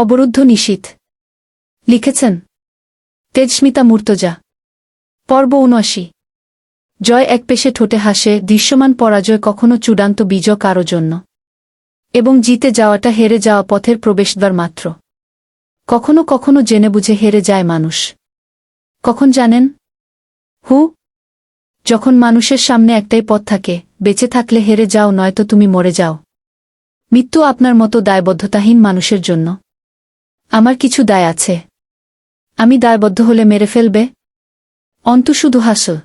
অবরুদ্ধ নিশীথ লিখেছেন, তেজস্মিতা মূর্তজা, পর্ব উনআশি জয় এক পেশে ঠোঁটে হাসে, দৃশ্যমান পরাজয় কখনো চূড়ান্ত বিজয় কারও জন্য। এবং জিতে যাওয়াটা হেরে যাওয়া পথের প্রবেশদ্বার মাত্র। কখনো কখনো জেনে বুঝে হেরে যায় মানুষ। কখন জানেন? হু? যখন মানুষের সামনে একটাই পথ থাকে, বেঁচে থাকলে হেরে যাও, নয়তো তুমি মরে যাও। মৃত্যু আপনার মতো দায়বদ্ধতাহীন মানুষের জন্য। আমার কিছু দায় আছে। আমি দায়বদ্ধ হলে মেরে ফেলবে? অন্তু শুধু হাসল।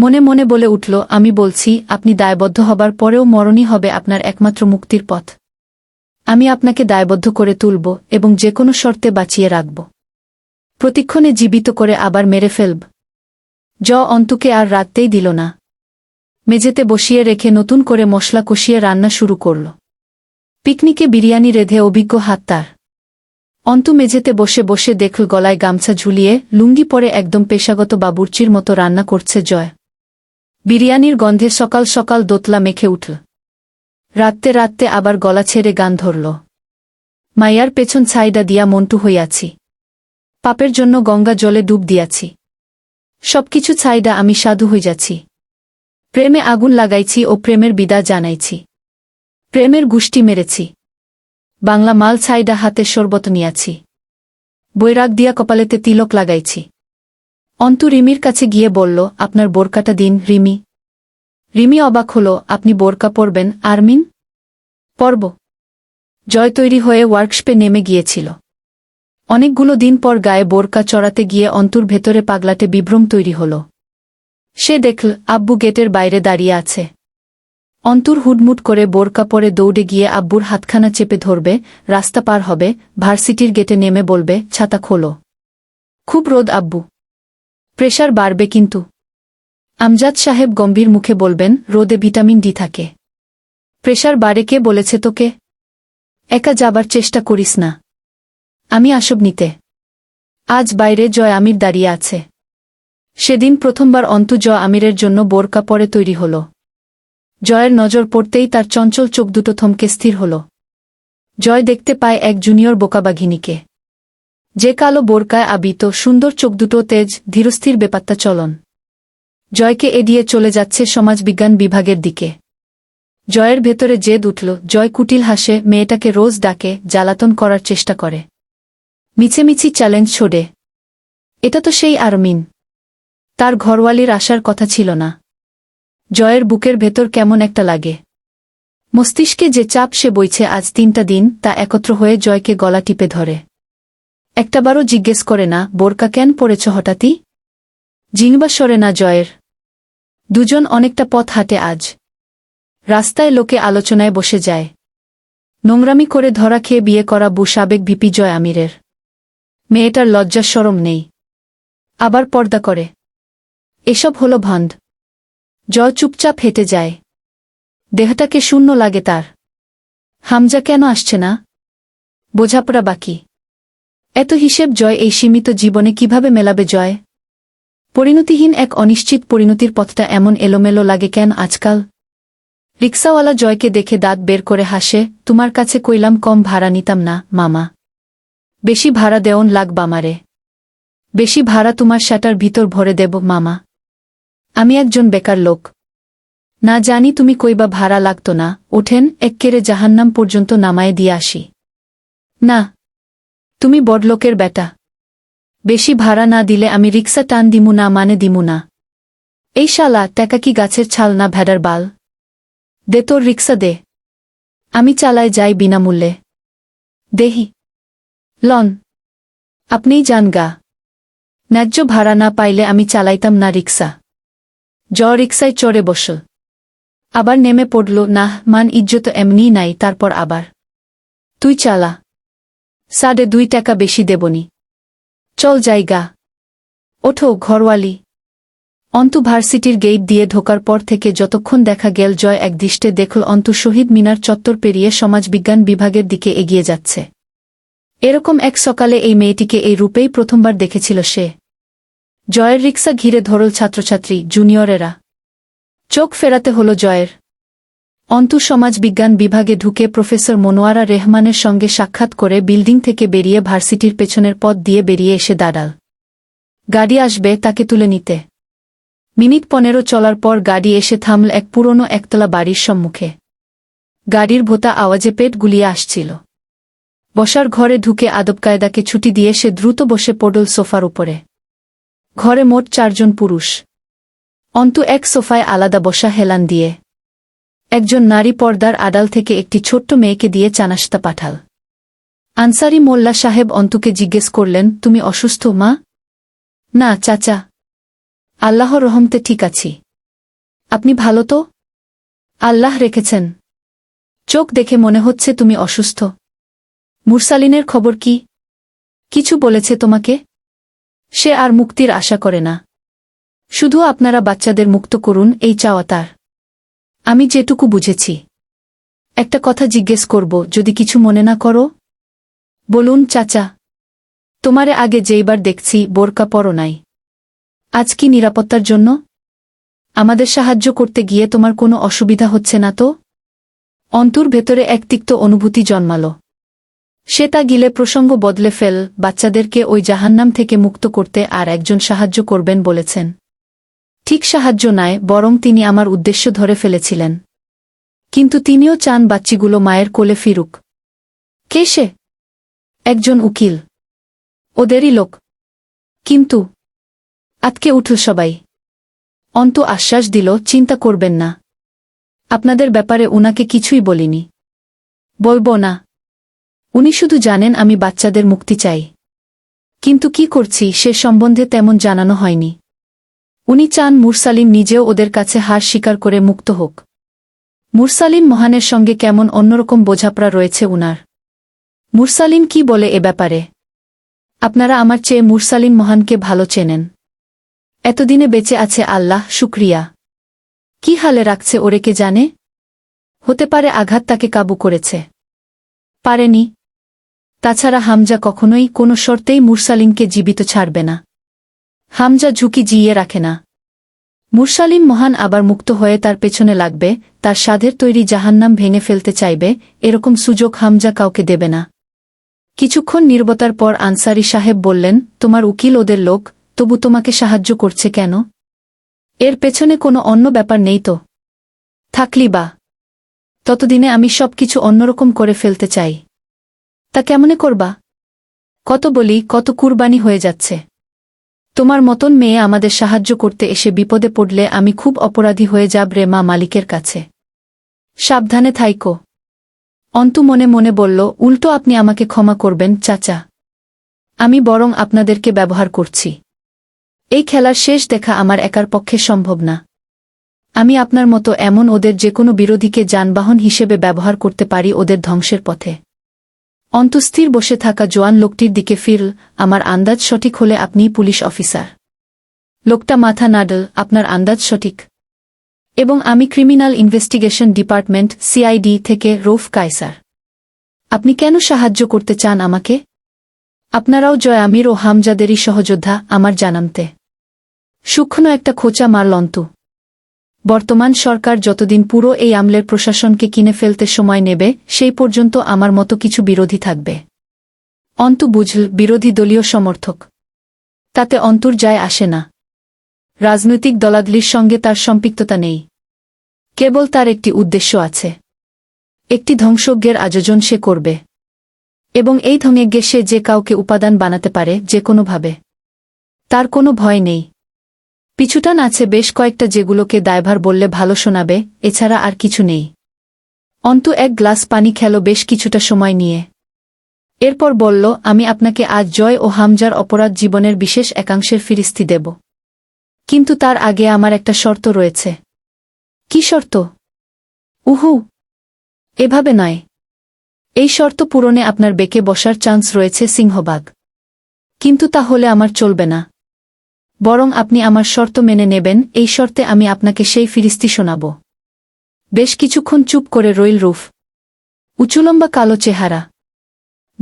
মনে মনে বলে উঠল, আমি বলছি, আপনি দায়বদ্ধ হবার পরেও মরণই হবে আপনার একমাত্র মুক্তির পথ। আমি আপনাকে দায়বদ্ধ করে তুলব এবং যে কোনো শর্তে বাঁচিয়ে রাখব। প্রতিক্ষণে জীবিত করে আবার মেরে ফেলব। জ অন্তুকে আর রাখতেই দিল না। মেঝেতে বসিয়ে রেখে নতুন করে মশলা কষিয়ে রান্না শুরু করল। পিকনিকে বিরিয়ানি রেধে অভিজ্ঞ হাত তার অন্তু মেঝেতে বসে বসে দেখল গলায় গামছা ঝুলিয়ে লুঙ্গি পরে একদম পেশাগত বাবুর্চির মতো রান্না করছে জয়। বিরিয়ানির গন্ধে সকাল সকাল দোতলা মেখে উঠল। রাত্তে রাত্তে আবার গলা ছেড়ে গান ধরল। মাইয়ার পেছন ছাইডা দিয়া মন্টু হইয়াছি। পাপের জন্য গঙ্গা জলে ডুব দিয়াছি। সবকিছু ছাইডা আমি সাধু হই যাচ্ছি প্রেমে আগুন লাগাইছি ও প্রেমের বিদা জানাইছি। প্রেমের গুষ্টি মেরেছি। বাংলা মাল ছাইডা হাতে শরবত নিয়াছি। বৈরাগ দিয়া কপালেতে তিলক লাগাইছি। অন্তু রিমির কাছে গিয়ে বলল, আপনার বোরকাটা দিন, রিমি। রিমি অবাক হল, আপনি বোরকা পরবেন, আরমিন? পরব। জয় তৈরি হয়ে ওয়ার্কশপে নেমে গিয়েছিল। অনেকগুলো দিন পর গায়ে বোরকা চড়াতে গিয়ে অন্তুর ভেতরে পাগলাটে বিভ্রম তৈরি হল। সে দেখল, আব্বু গেটের বাইরে দাঁড়িয়ে আছে। অন্তুর হুডমুট করে বোরকা পরে দৌড়ে গিয়ে আব্বুর হাতখানা চেপে ধরবে, রাস্তা পার হবে, ভার্সিটির গেটে নেমে বলবে, ছাতা খোলো। খুব রোদ, আব্বু। প্রেশার বাড়বে কিন্তু। আমজাদ সাহেব গম্ভীর মুখে বলবেন, রোদে ভিটামিন ডি থাকে। প্রেশার বাড়ে কে বলেছে তোকে? একা যাবার চেষ্টা করিস না। আমি আসব নিতে। আজ বাইরে জয় আমির দাঁড়িয়ে আছে। সেদিন প্রথমবার অন্তু জয় আমিরের জন্য বোরকা পরে তৈরি হল। জয়ের নজর পড়তেই তার চঞ্চল চোখ দুটো থমকে স্থির হল। জয় দেখতে পায় এক জুনিয়র বোকাবাঘিনীকে। যে কালো বোরকায় আবিত, সুন্দর চোখ দুটো তেজ, ধীরস্থির বেপাত্তা চলন। জয়কে এড়িয়ে চলে যাচ্ছে সমাজবিজ্ঞান বিভাগের দিকে। জয়ের ভেতরে জেদ উঠল, জয় কুটিল হাসে, মেয়েটাকে রোজ ডাকে, জ্বালাতন করার চেষ্টা করে। মিছেমিছি চ্যালেঞ্জ ছোড়ে। এটা তো সেই আরমিন। তার ঘরওয়ালির আসার কথা ছিল না। জয়ের বুকের ভেতর কেমন একটা লাগে। মস্তিষ্কে যে চাপ সে বইছে আজ তিনটা দিন, তা একত্র হয়ে জয়কে গলা টিপে ধরে। একটাবারও জিজ্ঞেস করে না, বোরকা কেন পড়েছ হঠাৎই? জিংবা সরে না জয়ের। দুজন অনেকটা পথ হাঁটে আজ। রাস্তায় লোকে আলোচনায় বসে যায়। নোংরামি করে ধরা খেয়ে বিয়ে করা বু সাবেক ভিপি জয় আমিরের। মেয়েটার লজ্জার সরম নেই। আবার পর্দা করে। এসব হল ভন্ড। জয় চুপচাপ হেঁটে যায়। দেহটাকে শূন্য লাগে তার। হামজা কেন আসছে না? বোঝাপড়া বাকি। এত হিসেব জয় এই সীমিত জীবনে কীভাবে মেলাবে জয়? পরিণতিহীন এক অনিশ্চিত পরিণতির পথটা এমন এলোমেলো লাগে কেন আজকাল? রিক্সাওয়ালা জয়কে দেখে দাঁত বের করে হাসে, তোমার কাছে কইলাম কম ভাড়া নিতাম না, মামা। বেশি ভাড়া দেওন লাগবা মারে বেশি ভাড়া তোমার শাটার ভিতর ভরে দেব, মামা। আমি একজন বেকার লোক। না জানি তুমি কইবা ভাড়া লাগত না ওঠেন এক্কেরে জাহান্নাম পর্যন্ত নামায়ে দিয়ে আসি। না। তুমি বড়লোকের বেটা। বেশি ভাড়া না দিলে আমি রিক্সা টান দিমু না মানে দিমু না। এই শালা টাকা কি গাছের ছাল না ভেড়ার বাল? দে তোর রিক্সা দে। আমি চালায় যাই বিনামূল্যে। দেহি। লন। আপনিই যান গা ন্যায্য ভাড়া না পাইলে আমি চালাইতাম না রিক্সা। জ রিক্সায় চড়ে বসল আবার নেমে পড়ল না মান ইজ্জত এমনিই নাই, তারপর আবার। তুই চালা। সাড়ে দুই টাকা বেশি দেবনি চল জায়গা ওঠো, ঘরওয়ালি। অন্তু ভার্সিটির গেট দিয়ে ঢোকার পর থেকে যতক্ষণ দেখা গেল, জয় একদৃষ্টে দেখল অন্তু শহীদ মিনার চত্বর পেরিয়ে সমাজবিজ্ঞান বিভাগের দিকে এগিয়ে যাচ্ছে। এরকম এক সকালে এই মেয়েটিকে এই রূপেই প্রথমবার দেখেছিল সে। জয়ের রিক্সা ঘিরে ধরল ছাত্রছাত্রী, জুনিয়রেরা। চোখ ফেরাতে হল জয়ের। অন্তু সমাজবিজ্ঞান বিভাগে ঢুকে প্রফেসর মনোয়ারা রেহমানের সঙ্গে সাক্ষাৎ করে বিল্ডিং থেকে বেরিয়ে ভার্সিটির পেছনের পথ দিয়ে বেরিয়ে এসে দাঁড়াল। গাড়ি আসবে তাকে তুলে নিতে। মিনিট পনেরো চলার পর গাড়ি এসে থামল এক পুরনো একতলা বাড়ির সম্মুখে। গাড়ির ভোতা আওয়াজে পেট গুলিয়ে আসছিল। বসার ঘরে ঢুকে আদব কায়দাকে ছুটি দিয়ে সে দ্রুত বসে পড়ল সোফার উপরে। ঘরে মোট চারজন পুরুষ। অন্তু এক সোফায় আলাদা বসা হেলান দিয়ে। একজন নারী পর্দার আড়াল থেকে একটি ছোট্ট মেয়েকে দিয়ে চানাস্তা পাঠাল। আনসারি মোল্লা সাহেব অন্তুকে জিজ্ঞেস করলেন, তুমি অসুস্থ, মা? না, চাচা। আল্লাহ রহমতে ঠিক আছি। আপনি ভালো তো? আল্লাহ রেখেছেন। চোখ দেখে মনে হচ্ছে তুমি অসুস্থ। মুরসালিনের খবর কি? কিছু বলেছে তোমাকে? সে আর মুক্তির আশা করে না। শুধু আপনারা বাচ্চাদের মুক্ত করুন, এই চাওয়া তার। আমি যেটুকু বুঝেছি। একটা কথা জিজ্ঞেস করব, যদি কিছু মনে না করো? বলুন, চাচা। তোমারে আগে যেইবার দেখছি, বোরকা পরো নাই। আজ কি নিরাপত্তার জন্য? আমাদের সাহায্য করতে গিয়ে তোমার কোনো অসুবিধা হচ্ছে না তো? অন্তর ভেতরে এক তিক্ত অনুভূতি জন্মাল। সে তা গিলে প্রসঙ্গ বদলে ফেল, বাচ্চাদেরকে ওই জাহান্নাম থেকে মুক্ত করতে আর একজন সাহায্য করবেন বলেছেন। ঠিক সাহায্য নয় বরং তিনি আমার উদ্দেশ্য ধরে ফেলেছিলেন। কিন্তু তিনিও চান বাচ্চিগুলো মায়ের কোলে ফিরুক। কে সে? একজন উকিল। ওদেরই লোক। কিন্তু আতকে উঠল সবাই। অন্ত আশ্বাস দিল, চিন্তা করবেন না। আপনাদের ব্যাপারে উনাকে কিছুই বলিনি। বলব না। উনি শুধু জানেন আমি বাচ্চাদের মুক্তি চাই। কিন্তু কি করছি সে সম্বন্ধে তেমন জানানো হয়নি। উনি চান মুরসালিম নিজেও ওদের কাছে হার স্বীকার করে মুক্ত হোক। মুরসালিম মহানের সঙ্গে কেমন অন্যরকম বোঝাপড়া রয়েছে উনার। মুরসালিম কি বলে এ ব্যাপারে? আপনারা আমার চেয়ে মুরসালিম মহানকে ভালো চেনেন। এতদিনে বেঁচে আছে আল্লাহ, শুক্রিয়া। কি হালে রাখছে ওরে কে জানে? হতে পারে আঘাত তাকে কাবু করেছে। পারেনি। তাছাড়া হামজা কখনোই কোনো শর্তেই মুরসালিমকে জীবিত ছাড়বে না। হামজা ঝুঁকি জিইয়ে রাখে না। মুরসালিম মহান আবার মুক্ত হয়ে তার পেছনে লাগবে, তার সাধের তৈরি জাহান্নাম ভেঙে ফেলতে চাইবে, এরকম সুযোগ হামজা কাউকে দেবে না। কিছুক্ষণ নির্বতার পর আনসারি সাহেব বললেন, তোমার উকিল ওদের লোক, তবু তোমাকে সাহায্য করছে কেন? এর পেছনে কোনো অন্য ব্যাপার নেই তো। থাকলি বা। ততদিনে আমি সব কিছু অন্যরকম করে ফেলতে চাই। তা কেমনে করবা? কত বলি, কত কুরবানি হয়ে যাচ্ছে। তোমার মতন মেয়ে আমাদের সাহায্য করতে এসে বিপদে পড়লে আমি খুব অপরাধী হয়ে যাব রে মা মালিকের কাছে। সাবধানে থাইকো। অন্তু মনে মনে বলল, উল্টো আপনি আমাকে ক্ষমা করবেন, চাচা। আমি বরং আপনাদেরকে ব্যবহার করছি। এই খেলার শেষ দেখা আমার একার পক্ষে সম্ভব না। আমি আপনার মতো এমন ওদের যে কোনো বিরোধীকে যানবাহন হিসেবে ব্যবহার করতে পারি ওদের ধ্বংসের পথে। অন্তস্থির বসে থাকা জোয়ান লোকটির দিকে ফিরল, আমার আন্দাজ সঠিক হলে আপনিই পুলিশ অফিসার। লোকটা মাথা নাডল, আপনার আন্দাজ সঠিক। এবং আমি ক্রিমিনাল ইনভেস্টিগেশন ডিপার্টমেন্ট, সিআইডি থেকে রৌফ কায়সার। আপনি কেন সাহায্য করতে চান আমাকে? আপনারাও জয় আমির ও হামজাদেরই সহযোদ্ধা, আমার জানামতে। সূক্ষ্ম একটা খোঁচা মারল অন্তু। বর্তমান সরকার যতদিন পুরো এই আমলের প্রশাসনকে কিনে ফেলতে সময় নেবে, সেই পর্যন্ত আমার মতো কিছু বিরোধী থাকবে। অন্তু বুঝল, বিরোধী দলীয় সমর্থক। তাতে অন্তর যায় আসে না। রাজনৈতিক দলাদলির সঙ্গে তার সম্পৃক্ততা নেই। কেবল তার একটি উদ্দেশ্য আছে। একটি ধ্বংসজ্ঞের আয়োজন সে করবে। এবং এই ধ্বংযজ্ঞে সে যে কাউকে উপাদান বানাতে পারে, যে কোনোভাবে। তার কোনো ভয় নেই। পিছুটান আছে বেশ কয়েকটা যেগুলোকে দায়ভার বললে ভালো শোনাবে, এছাড়া আর কিছু নেই। অন্তু এক গ্লাস পানি খেল বেশ কিছুটা সময় নিয়ে। এরপর বলল, আমি আপনাকে আজ জয় ও হামজার অপরাধ জীবনের বিশেষ একাংশের ফিরিস্তি দেব। কিন্তু তার আগে আমার একটা শর্ত রয়েছে। কি শর্ত? উহু, এভাবে নয়। এই শর্ত পূরণে আপনার বেকে বসার চান্স রয়েছে সিংহবাগ। কিন্তু তা হলে আমার চলবে না। বরং আপনি আমার শর্ত মেনে নেবেন, এই শর্তে আমি আপনাকে সেই ফিরিস্তি শোনাব। বেশ কিছুক্ষণ চুপ করে রইল রুফ। উঁচুলম্বা কালো চেহারা।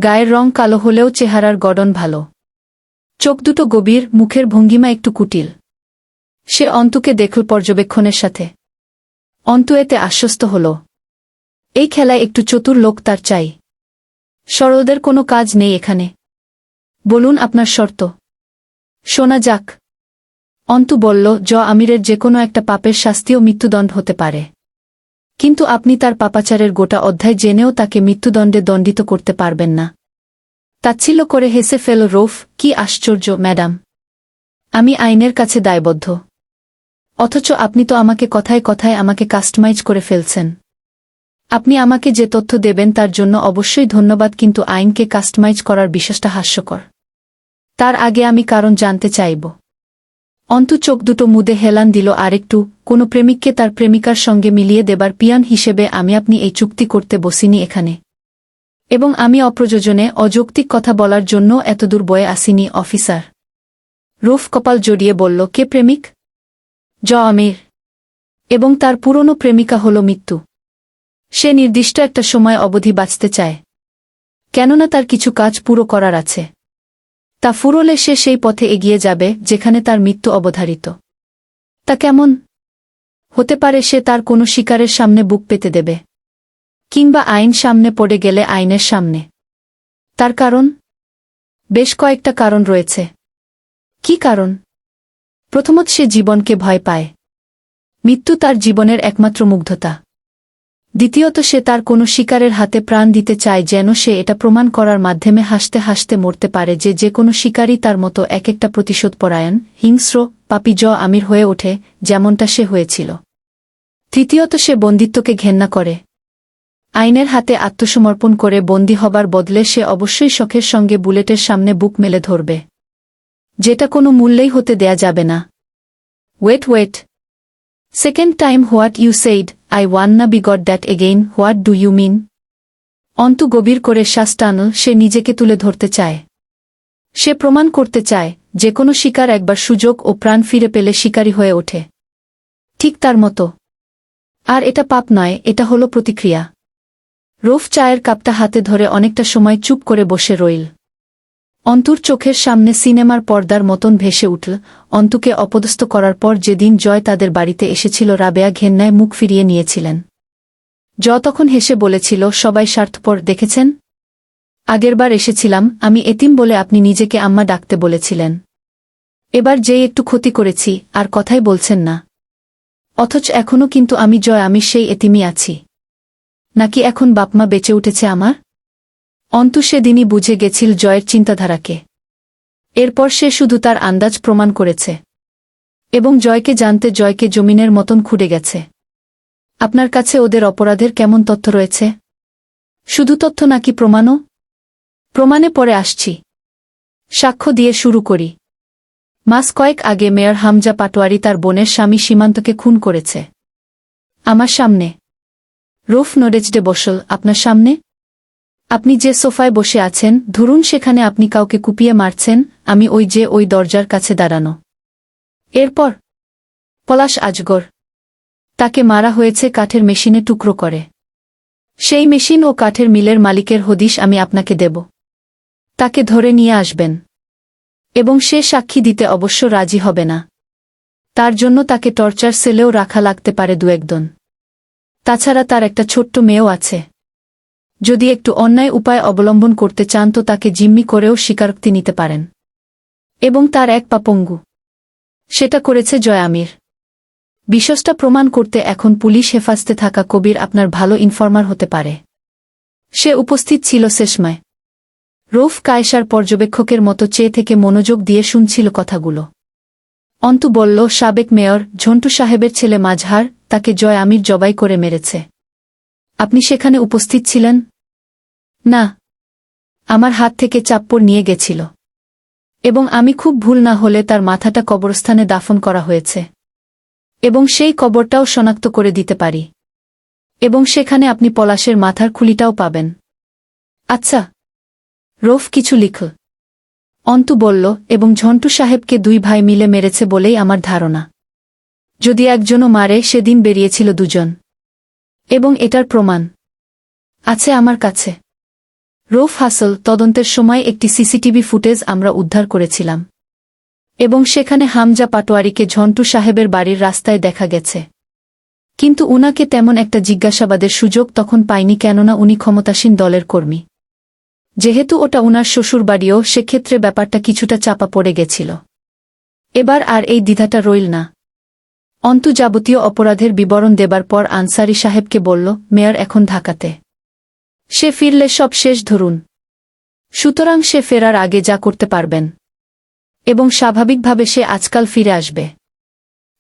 গায়ের রং কালো হলেও চেহারার গড়ন ভালো। চোখ দুটো গভীর, মুখের ভঙ্গিমা একটু কুটিল। সে অন্তুকে দেখল পর্যবেক্ষণের সাথে। অন্তু এতে আশ্বস্ত হল। এই খেলায় একটু চতুর লোক তার চাই। সরলদের কোনো কাজ নেই এখানে। বলুন আপনার শর্ত। শোনা যাক। অন্তু বলল, জ আমিরের যে কোনো একটা পাপের শাস্তিও মৃত্যুদণ্ড হতে পারে। কিন্তু আপনি তার পাপাচারের গোটা অধ্যায় জেনেও তাকে মৃত্যুদণ্ডে দণ্ডিত করতে পারবেন না। তাচ্ছিল্য করে হেসে ফেল, রোফ, কি আশ্চর্য, ম্যাডাম। আমি আইনের কাছে দায়বদ্ধ। অথচ আপনি তো আমাকে কথায় কথায় আমাকে কাস্টমাইজ করে ফেলছেন। আপনি আমাকে যে তথ্য দেবেন তার জন্য অবশ্যই ধন্যবাদ, কিন্তু আইনকে কাস্টমাইজ করার বিশ্বাসটা হাস্যকর। তার আগে আমি কারণ জানতে চাইব। অন্তু চোখ দুটো মুদে হেলান দিল আরেকটু, কোনো প্রেমিককে তার প্রেমিকার সঙ্গে মিলিয়ে দেবার পিয়ান হিসেবে আমি আপনি এই চুক্তি করতে বসিনি এখানে। এবং আমি অপ্রযোজনে অযৌক্তিক কথা বলার জন্য এতদূর বয়ে আসিনি, অফিসার। রুফ কপাল জড়িয়ে বলল, কে প্রেমিক? জ আমির। এবং তার পুরনো প্রেমিকা হল মৃত্যু সে নির্দিষ্ট একটা সময় অবধি বাঁচতে চায়। কেননা তার কিছু কাজ পুরো করার আছে। তা ফুরলে সে সেই পথে এগিয়ে যাবে, যেখানে তার মৃত্যু অবধারিত। তা কেমন? হতে পারে সে তার কোনো শিকারের সামনে বুক পেতে দেবে। কিংবা আইন সামনে পড়ে গেলে আইনের সামনে। তার কারণ? বেশ কয়েকটা কারণ রয়েছে। কি কারণ? প্রথমত সে জীবনকে ভয় পায়। মৃত্যু তার জীবনের একমাত্র মুগ্ধতা। দ্বিতীয়ত সে তার কোনো শিকারের হাতে প্রাণ দিতে চায় যেন সে এটা প্রমাণ করার মাধ্যমে হাসতে হাসতে মরতে পারে যে যে কোনো শিকারই তার মতো এক একটা প্রতিশোধ পরায়ণ হিংস্র, পাপি জ আমির হয়ে ওঠে, যেমনটা সে হয়েছিল। তৃতীয়ত সে বন্দিত্বকে ঘেন্না করে। আইনের হাতে আত্মসমর্পণ করে বন্দী হবার বদলে সে অবশ্যই শখের সঙ্গে বুলেটের সামনে বুক মেলে ধরবে। যেটা কোনো মূল্যেই হতে দেয়া যাবে না। Wait wait. Second time what you said I wanna be got that again what do you mean Antu গভীর করে শ্বাস টানল, সে নিজেকে তুলে ধরতে চায়। সে প্রমাণ করতে চায়, যে কোনো শিকার একবার সুযোগ ও প্রাণ ফিরে পেলে শিকারী হয়ে ওঠে। ঠিক তার মতো। আর এটা পাপ নয়, এটা হলো প্রতিক্রিয়া। রোফ চায়ের কাপটা হাতে ধরে অনেকটা সময় চুপ করে বসে রইল। অন্তুর চোখের সামনে সিনেমার পর্দার মতন ভেসে উঠল। অন্তুকে অপদস্থ করার পর যেদিন জয় তাদের বাড়িতে এসেছিল, রাবেয়া ঘেন্নায় মুখ ফিরিয়ে নিয়েছিলেন। জ তখন হেসে বলেছিল, সবাই স্বার্থপর, দেখেছেন? আগেরবার এসেছিলাম, আমি এতিম বলে আপনি নিজেকে আম্মা ডাকতে বলেছিলেন। এবার যেই একটু ক্ষতি করেছি, আর কথাই বলছেন না। অথচ এখনও কিন্তু আমি জয়, আমি সেই এতিমই আছি। নাকি এখন বাপমা বেঁচে উঠেছে আমার? অন্তু সেদিনই বুঝে গেছিল জয়ের চিন্তাধারাকে। এরপর সে শুধু তার আন্দাজ প্রমাণ করেছে। এবং জয়কে জানতে জয়কে জমিনের মতন খুঁড়ে গেছে। আপনার কাছে ওদের অপরাধের কেমন তথ্য রয়েছে? শুধু তথ্য নাকি প্রমাণও? প্রমাণে পরে আসছি। সাক্ষ্য দিয়ে শুরু করি। মাস কয়েক আগে মেয়র হামজা পাটোয়ারি তার বোনের স্বামী সীমান্তকে খুন করেছে। আমার সামনে। রুফ নরেজডে বসল, আপনার সামনে? আপনি যে সোফায় বসে আছেন, ধরুন সেখানে আপনি কাউকে কুপিয়ে মারছেন, আমি ওই যে ওই দরজার কাছে দাঁড়ানো। এরপর, পলাশ আজগর। তাকে মারা হয়েছে কাঠের মেশিনে টুকরো করে। সেই মেশিন ও কাঠের মিলের মালিকের হদিশ আমি আপনাকে দেব। তাকে ধরে নিয়ে আসবেন। এবং সে সাক্ষী দিতে অবশ্য রাজি হবে না। তার জন্য তাকে টর্চার সেলেও রাখা লাগতে পারে দু একজন তাছাড়া তার একটা ছোট্ট মেয়েও আছে। যদি একটু অন্যায় উপায় অবলম্বন করতে চান তো তাকে জিম্মি করেও স্বীকারোক্তি নিতে পারেন। এবং তার এক পাপঙ্গু। সেটা করেছে জয় আমির। বিশ্বসটা প্রমাণ করতে এখন পুলিশ হেফাজতে থাকা কবির আপনার ভালো ইনফর্মার হতে পারে। সে উপস্থিত ছিল শেষমায়। রৌফ কায়েসার পর্যবেক্ষকের মতো চেয়ে থেকে মনোযোগ দিয়ে শুনছিল কথাগুলো। অন্তু বলল, সাবেক মেয়র ঝন্টু সাহেবের ছেলে মাঝহার তাকে জয় আমির জবাই করে মেরেছে। আপনি সেখানে উপস্থিত ছিলেন? না। আমার হাত থেকে চাপ্পড় নিয়ে গেছিল। এবং আমি খুব ভুল না হলে তার মাথাটা কবরস্থানে দাফন করা হয়েছে। এবং সেই কবরটাও শনাক্ত করে দিতে পারি। এবং সেখানে আপনি পলাশের মাথার খুলিটাও পাবেন। আচ্ছা। রোফ কিছু লিখ। অন্তু বলল, এবং ঝন্টু সাহেবকে দুই ভাই মিলে মেরেছে বলেই আমার ধারণা। যদি একজনও মারে, সেদিন বেরিয়েছিল দুজন। এবং এটার প্রমাণ আছে আমার কাছে। রোফ হাসল তদন্তের সময় একটি সিসিটিভি ফুটেজ আমরা উদ্ধার করেছিলাম। এবং সেখানে হামজা পাটোয়ারিকে ঝন্টু সাহেবের বাড়ির রাস্তায় দেখা গেছে। কিন্তু উনাকে তেমন একটা জিজ্ঞাসাবাদের সুযোগ তখন পায়নি কেননা উনি ক্ষমতাসীন দলের কর্মী। যেহেতু ওটা উনার শ্বশুরবাড়িও, সেক্ষেত্রে ব্যাপারটা কিছুটা চাপা পড়ে গেছিল। এবার আর এই দ্বিধাটা রইল না। অন্তু যাবতীয় অপরাধের বিবরণ দেবার পর আনসারি সাহেবকে বলল, মেয়র এখন ঢাকাতে। সে ফিরলে সব শেষ ধরুন। সুতরাং সে ফেরার আগে যা করতে পারবেন। এবং স্বাভাবিকভাবে সে আজকাল ফিরে আসবে।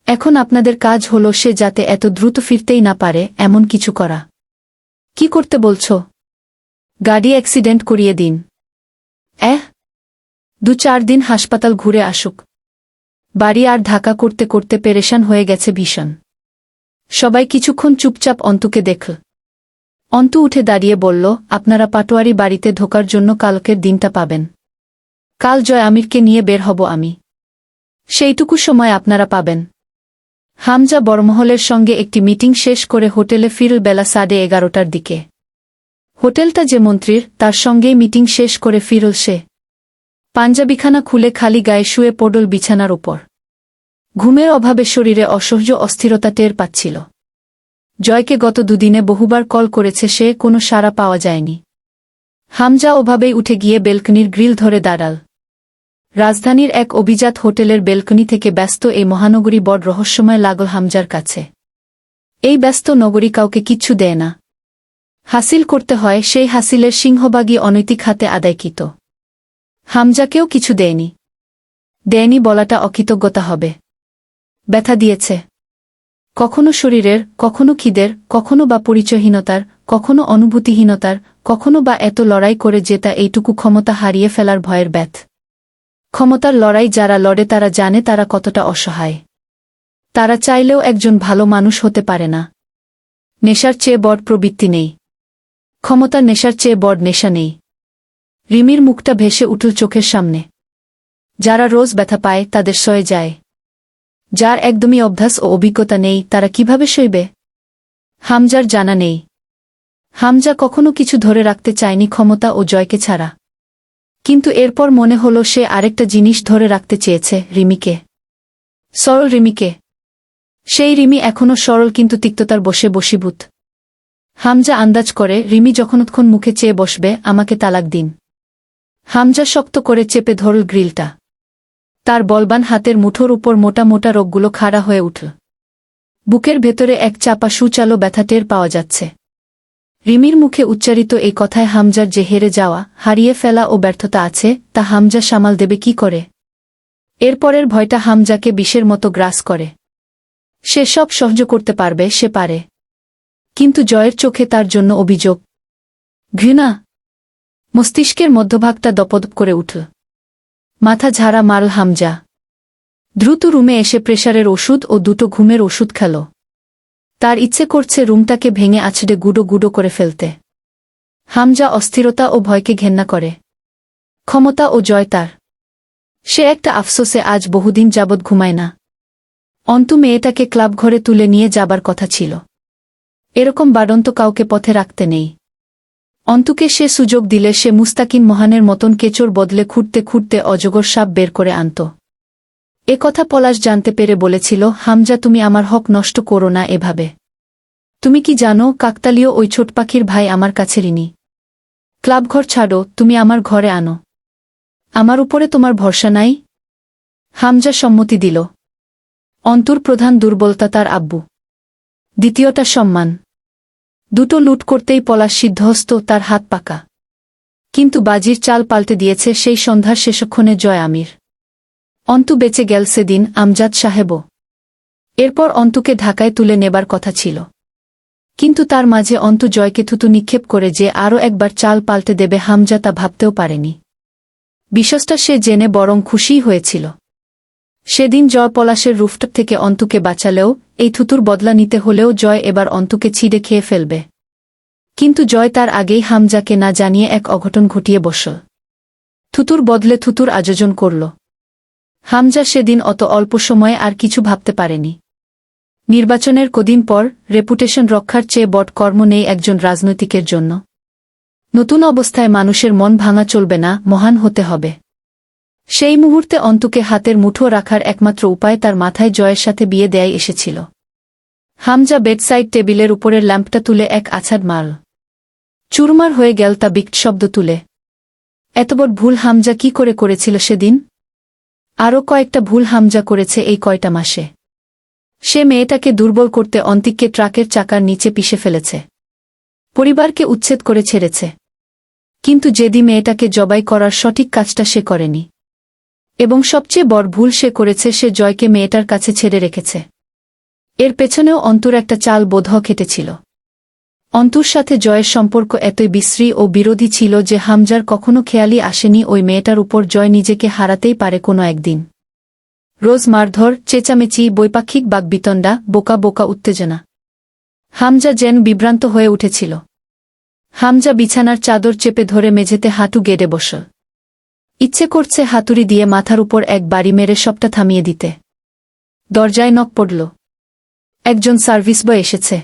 এখন আপনাদের কাজ হল সে যাতে এত দ্রুত ফিরতেই না পারে, এমন কিছু করা। কি করতে বলছ? গাড়ি অ্যাক্সিডেন্ট করিয়ে দিন। এহ! দু চার দিন হাসপাতাল ঘুরে আসুক। বাড়ি আর ঢাকা করতে করতে পেরেশান হয়ে গেছে ভীষণ। সবাই কিছুক্ষণ চুপচাপ অন্তুকে দেখল অন্তু উঠে দাঁড়িয়ে বলল, আপনারা পাটোয়ারি বাড়িতে ঢোকার জন্য কালকের দিনটা পাবেন। কাল জয় আমিরকে নিয়ে বের হব আমি। সেইটুকু সময় আপনারা পাবেন। হামজা বড়মহলের সঙ্গে একটি মিটিং শেষ করে হোটেলে ফিরল বেলা সাড়ে এগারোটার দিকে। হোটেলটা যে মন্ত্রীর, তার সঙ্গেই মিটিং শেষ করে ফিরল সে। পাঞ্জাবিখানা খুলে খালি গায়ে শুয়ে পড়ল বিছানার ওপর ঘুমের অভাবে শরীরে অসহ্য অস্থিরতা টের পাচ্ছিল। জয়কে গত দুদিনে বহুবার কল করেছে, সে কোনো সাড়া পাওয়া যায়নি। হামজা ওভাবেই উঠে গিয়ে বেলকনির গ্রিল ধরে দাঁড়াল। রাজধানীর এক অভিজাত হোটেলের বেলকনি থেকে ব্যস্ত এই মহানগরী বড় রহস্যময় লাগল হামজার কাছে। এই ব্যস্ত নগরী কাউকে কিচ্ছু দেয় না। হাসিল করতে হয়, সেই হাসিলের সিংহবাগী অনৈতিক হাতে আদায়কৃত। হামজাকেও কিছু দেয়নি। দেয়নি বলাটা অকৃতজ্ঞতা হবে। ব্যথা দিয়েছে। কখনো শরীরের, কখনো খিদের, কখনো বা পরিচয়হীনতার, কখনো অনুভূতিহীনতার, কখনো বা এত লড়াই করে জেতা এইটুকু ক্ষমতা হারিয়ে ফেলার ভয়ের ব্যথ। ক্ষমতার লড়াই যারা লড়ে তারা জানে তারা কতটা অসহায়। তারা চাইলেও একজন ভালো মানুষ হতে পারে না। নেশার চেয়ে বড় প্রবৃত্তি নেই। ক্ষমতার নেশার চেয়ে বড় নেশা নেই। রিমির মুখটা ভেসে উঠল চোখের সামনে। যারা রোজ ব্যথা পায় তাদের সয়ে যায়। যার একদমই অভ্যাস ও অভিজ্ঞতা নেই, তারা কীভাবে সইবে? হামজার জানা নেই। হামজা কখনো কিছু ধরে রাখতে চায়নি ক্ষমতা ও জয়কে ছাড়া। কিন্তু এরপর মনে হল সে আরেকটা জিনিস ধরে রাখতে চেয়েছে, রিমিকে। সরল রিমিকে। সেই রিমি এখনও সরল কিন্তু তিক্ততার বসে বসীভূত হামজা আন্দাজ করে, রিমি যখনক্ষণ মুখে চেয়ে বসবে, আমাকে তালাক দিন। হামজা শক্ত করে চেপে ধরল গ্রিলটা। তার বলবান হাতের মুঠোর উপর মোটা মোটা রোগগুলো খাড়া হয়ে উঠল বুকের ভেতরে এক চাপা সুচালো ব্যথা টের পাওয়া যাচ্ছে। রিমির মুখে উচ্চারিত এই কথায় হামজার যে হেরে যাওয়া, হারিয়ে ফেলা ও ব্যর্থতা আছে, তা হামজা সামাল দেবে কি করে? এরপরের ভয়টা হামজাকে বিষের মতো গ্রাস করে। সে সব সহ্য করতে পারবে, সে পারে। কিন্তু জয়ের চোখে তার জন্য অভিযোগ। ঘৃণা। মস্তিষ্কের মধ্যভাগটা দপদপ করে উঠল মাথা ঝাড়া মারল হামজা। দ্রুত রুমে এসে প্রেশারের ওষুধ ও দুটো ঘুমের ওষুধ খেল। তার ইচ্ছে করছে রুমটাকে ভেঙে আছড়ে গুঁড়ো গুডো করে ফেলতে। হামজা অস্থিরতা ও ভয়কে ঘেন্না করে। ক্ষমতা ও জয় তার। সে একটা আফসোসে আজ বহুদিন যাবৎ ঘুমায় না। অন্তু মেয়েটাকে ক্লাব ঘরে তুলে নিয়ে যাবার কথা ছিল। এরকম বাডন্ত কাউকে পথে রাখতে নেই। অন্তুকে সে সুযোগ দিলে সে মুস্তাকিম মহানের মতন কেচোর বদলে খুঁড়তে খুঁড়তে অজগর সাপ বের করে আনত। এ কথা পলাশ জানতে পেরে বলেছিল, হামজা তুমি আমার হক নষ্ট করো না এভাবে। তুমি কি জানো, কাকতালীয় ওই ছোট পাখির ভাই আমার কাছে ঋণী ক্লাবঘর ছাড়ো, তুমি আমার ঘরে আনো। আমার উপরে তোমার ভরসা নাই? হামজা সম্মতি দিল। অন্তর প্রধান দুর্বলতা তার আব্বু। দ্বিতীয়টা সম্মান। দুটো লুট করতেই পলাশ সিদ্ধহস্ত তার হাত পাকা। কিন্তু বাজির চাল পাল্টে দিয়েছে সেই সন্ধ্যার শেষক্ষণে জয় আমির। অন্তু বেঁচে গেল সেদিন আমজাদ সাহেবও। এরপর অন্তুকে ঢাকায় তুলে নেবার কথা ছিল। কিন্তু তার মাঝে অন্তু জয়কে থুতু নিক্ষেপ করে যে আরও একবার চাল পাল্টে দেবে হামজা তা ভাবতেও পারেনি। বিশ্বসটা সে জেনে বরং খুশিই হয়েছিল। সেদিন জয় পলাশের রুফটপ থেকে অন্তুকে বাঁচালেও, এই থুতুর বদলা নিতে হলেও জয় এবার অন্তুকে ছিঁড়ে খেয়ে ফেলবে। কিন্তু জয় তার আগেই হামজাকে না জানিয়ে এক অঘটন ঘটিয়ে বসল। থুতুর বদলে থুতুর আয়োজন করল। হামজা সেদিন অত অল্প সময়ে আর কিছু ভাবতে পারেনি। নির্বাচনের কদিন পর রেপুটেশন রক্ষার চেয়ে বট কর্ম নেই একজন রাজনৈতিকের জন্য। নতুন অবস্থায় মানুষের মন ভাঙা চলবে না, মহান হতে হবে। সেই মুহূর্তে অন্তুকে হাতের মুঠো রাখার একমাত্র উপায় তার মাথায় জয়ের সাথে বিয়ে দেয়াই এসেছিল। হামজা বেডসাইড টেবিলের উপরের ল্যাম্পটা তুলে এক আছাড় মারল চুরমার হয়ে গেল তা বিক্ট শব্দ তুলে। এত বড় ভুল হামজা কি করে করেছিল সেদিন? আরও কয়েকটা ভুল হামজা করেছে এই কয়টা মাসে। সে মেয়েটাকে দুর্বল করতে অন্তিককে ট্রাকের চাকার নিচে পিষে ফেলেছে। পরিবারকে উচ্ছেদ করে ছেড়েছে। কিন্তু যেদি মেয়েটাকে জবাই করার সঠিক কাজটা সে করেনি। এবং সবচেয়ে বড় ভুল সে করেছে সে জয়কে মেয়েটার কাছে ছেড়ে রেখেছে। এর পেছনেও অন্তুর একটা চাল বোধ খেটেছিল। অন্তুর সাথে জয়ের সম্পর্ক এতই বিশ্রী ও বিরোধী ছিল যে হামজার কখনো খেয়ালই আসেনি ওই মেয়েটার উপর জয় নিজেকে হারাতেই পারে কোনো একদিন। রোজ মারধর, চেঁচামেচি, বৈপাক্ষিক বাগবিতণ্ডা বোকা বোকা উত্তেজনা। হামজা যেন বিভ্রান্ত হয়ে উঠেছিল। হামজা বিছানার চাদর চেপে ধরে মেঝেতে হাঁটু গেড়ে বসল। ইচ্ছে করছে হাতুড়ি দিয়ে মাথার উপর এক বাড়ি মেরে সবটা থামিয়ে দিতে। দরজায় নক পড়ল। একজন সার্ভিস বয় এসেছে।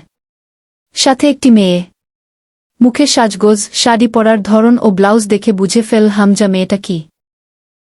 সাথে একটি মেয়ে। মুখে সাজগোজ, শাড়ি পরার ধরন ও ব্লাউজ দেখে বুঝে ফেল হামজা মেয়েটা কি।